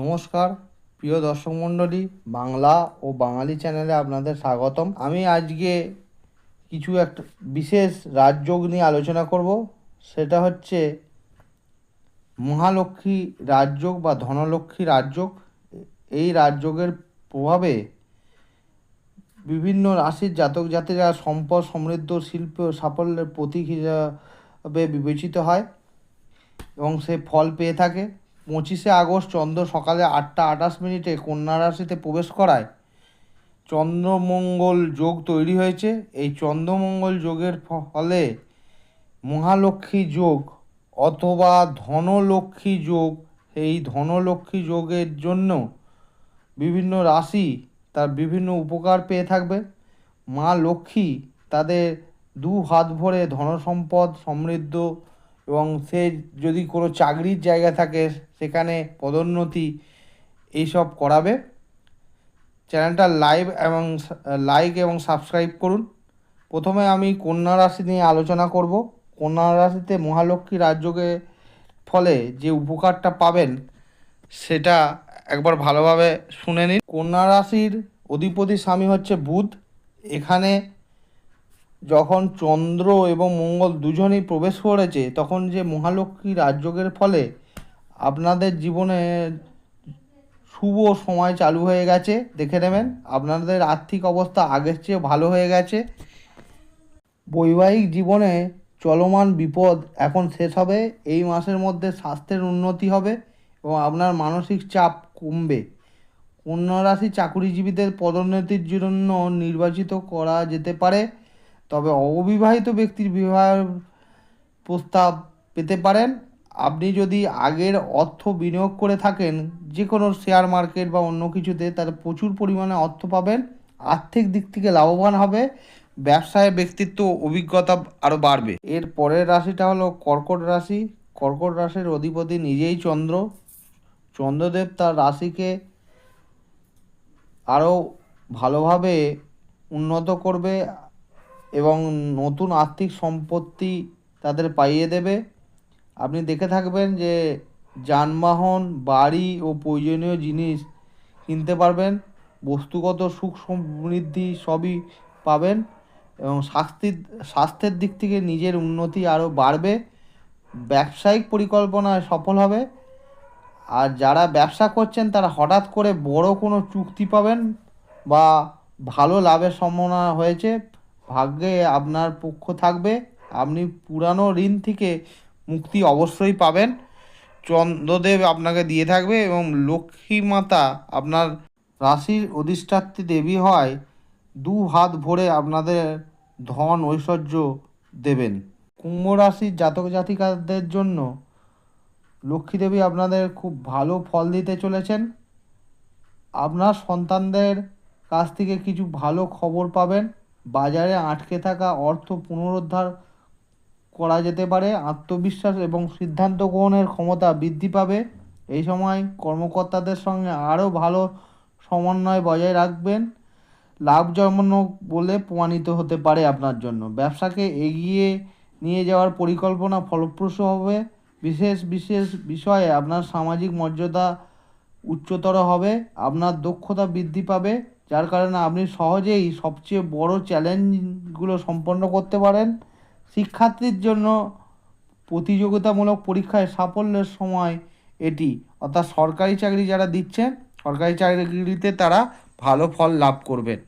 নমস্কার, প্রিয় দর্শক মণ্ডলী, বাংলা ও বাঙালি চ্যানেলে আপনাদের স্বাগতম। আমি আজকে কিছু একটা বিশেষ রাজযোগ নিয়ে আলোচনা করব। সেটা হচ্ছে মহালক্ষ্মী রাজযোগ বা ধনলক্ষ্মী রাজযোগ। এই রাজযোগের প্রভাবে বিভিন্ন রাশির জাতক জাতিরা সম্পদ সমৃদ্ধ, শিল্প সাফল্যের প্রতীক হিসাবে বিবেচিত হয় এবং সে ফল পেয়ে থাকে। পঁচিশে আগস্ট চন্দ্র সকালে আটটা আটাশ মিনিটে কন্যা রাশিতে প্রবেশ করায়। চন্দ্রমঙ্গল যোগ তৈরি হয়েছে। এই চন্দ্রমঙ্গল যোগের ফলে মহালক্ষ্মী যোগ অথবা ধনলক্ষ্মী যোগ, এই ধনলক্ষ্মী যোগের জন্য বিভিন্ন রাশি তার বিভিন্ন উপকার পেয়ে থাকবে। মা লক্ষ্মী তাদের দু হাত ভরে ধনসম্পদ সমৃদ্ধ এবং সে যদি কোনো চাকরির জায়গা থাকে, সেখানে পদোন্নতি এইসব করাবে। চ্যানেলটা লাইভ এবং লাইক এবং সাবস্ক্রাইব করুন। প্রথমে আমি কন্যা রাশি নিয়ে আলোচনা করব। কন্যা রাশিতে মহালক্ষ্মী রাজ্যকে ফলে যে উপকারটা পাবেন, সেটা একবার ভালোভাবে শুনে নিন। কন্যা রাশির অধিপতি স্বামী হচ্ছে বুধ। এখানে যখন চন্দ্র এবং মঙ্গল দুজনেই প্রবেশ করেছে, তখন যে মহালক্ষ্মী রাজযোগের ফলে আপনাদের জীবনে শুভ সময় চালু হয়ে গেছে, দেখে নেবেন। আপনাদের আর্থিক অবস্থা আগের চেয়ে ভালো হয়ে গেছে। বৈবাহিক জীবনে চলমান বিপদ এখন শেষ হবে, এই মাসের মধ্যে স্বাস্থ্যের উন্নতি হবে এবং আপনার মানসিক চাপ কমবে। কন্যা রাশি চাকুরিজীবীদের পদোন্নতির জন্য নির্বাচিত করা যেতে পারে। তবে অবিবাহিত ব্যক্তির বিবাহ প্রস্তাব পেতে পারেন। আপনি যদি আগের অর্থ বিনিয়োগ করে থাকেন যে কোনো শেয়ার মার্কেট বা অন্য কিছুতে তাহলে প্রচুর পরিমাণে অর্থ পাবেন। আর্থিক দিক থেকে লাভবান হবে। ব্যবসায় ব্যক্তিত্ব অভিজ্ঞতা আরও বাড়বে। এর পরের রাশিটা হলো কর্কট রাশি। কর্কট রাশির অধিপতি নিজেই চন্দ্র। চন্দ্রদেব তার রাশিকে আরও ভালোভাবে উন্নত করবে। এবং নতুন আর্থিক সম্পত্তি তাদের পাইয়ে দেবে। আপনি দেখে থাকবেন যে যানবাহন, বাড়ি ও প্রয়োজনীয় জিনিস কিনতে পারবেন, বস্তুগত সুখ সমৃদ্ধি সবই পাবেন এবং স্বাস্থ্যের স্বাস্থ্যের দিক থেকে নিজের উন্নতি আরও বাড়বে। ব্যবসায়িক পরিকল্পনায় সফল হবে। আর যারা ব্যবসা করছেন, তারা হঠাৎ করে বড় কোনো চুক্তি পাবেন বা ভালো লাভের সম্ভাবনা হয়েছে। ভাগ্যে আপনার পক্ষ থাকবে। আপনি পুরানো ঋণ থেকে মুক্তি অবশ্যই পাবেন। চন্দ্রদেব আপনাকে দিয়ে থাকবে এবং লক্ষ্মী মাতা আপনার রাশির অধিষ্ঠাত্রী দেবী হয় দু হাত ভরে আপনাদের ধন ঐশ্বর্য দেবেন। কুম্ভ রাশির জাতক জাতিকাদের জন্য লক্ষ্মী দেবী আপনাদের খুব ভালো ফল দিতে চলেছেন। আপনার সন্তানদের কাছ থেকে কিছু ভালো খবর পাবেন। বাজারে আটকে থাকা অর্থ পুনরুদ্ধার করা যেতে পারে, আত্মবিশ্বাস এবং সিদ্ধান্ত গ্রহণের ক্ষমতা বৃদ্ধি পাবে। এই সময় কর্মকর্তাদের সঙ্গে আরও ভালো সমন্বয় বজায় রাখবেন। লাভজনক বলে প্রমাণিত হতে পারে আপনার জন্য। ব্যবসাকে এগিয়ে নিয়ে যাওয়ার পরিকল্পনা ফলপ্রসূ হবে। বিশেষ বিশেষ বিষয়ে আপনার সামাজিক মর্যাদা উচ্চতর হবে। আপনার দক্ষতা বৃদ্ধি পাবে। যার কারণে আপনি সহজেই সবচেয়ে বড় চ্যালেঞ্জগুলো সম্পন্ন করতে পারেন। শিক্ষার্থীর জন্য প্রতিযোগিতামূলক পরীক্ষায় সাফল্যের সময় এটি। অর্থাৎ সরকারি চাকরি যারা দিচ্ছেন, সরকারি চাকরিতে তারা ভালো ফল লাভ করবেন।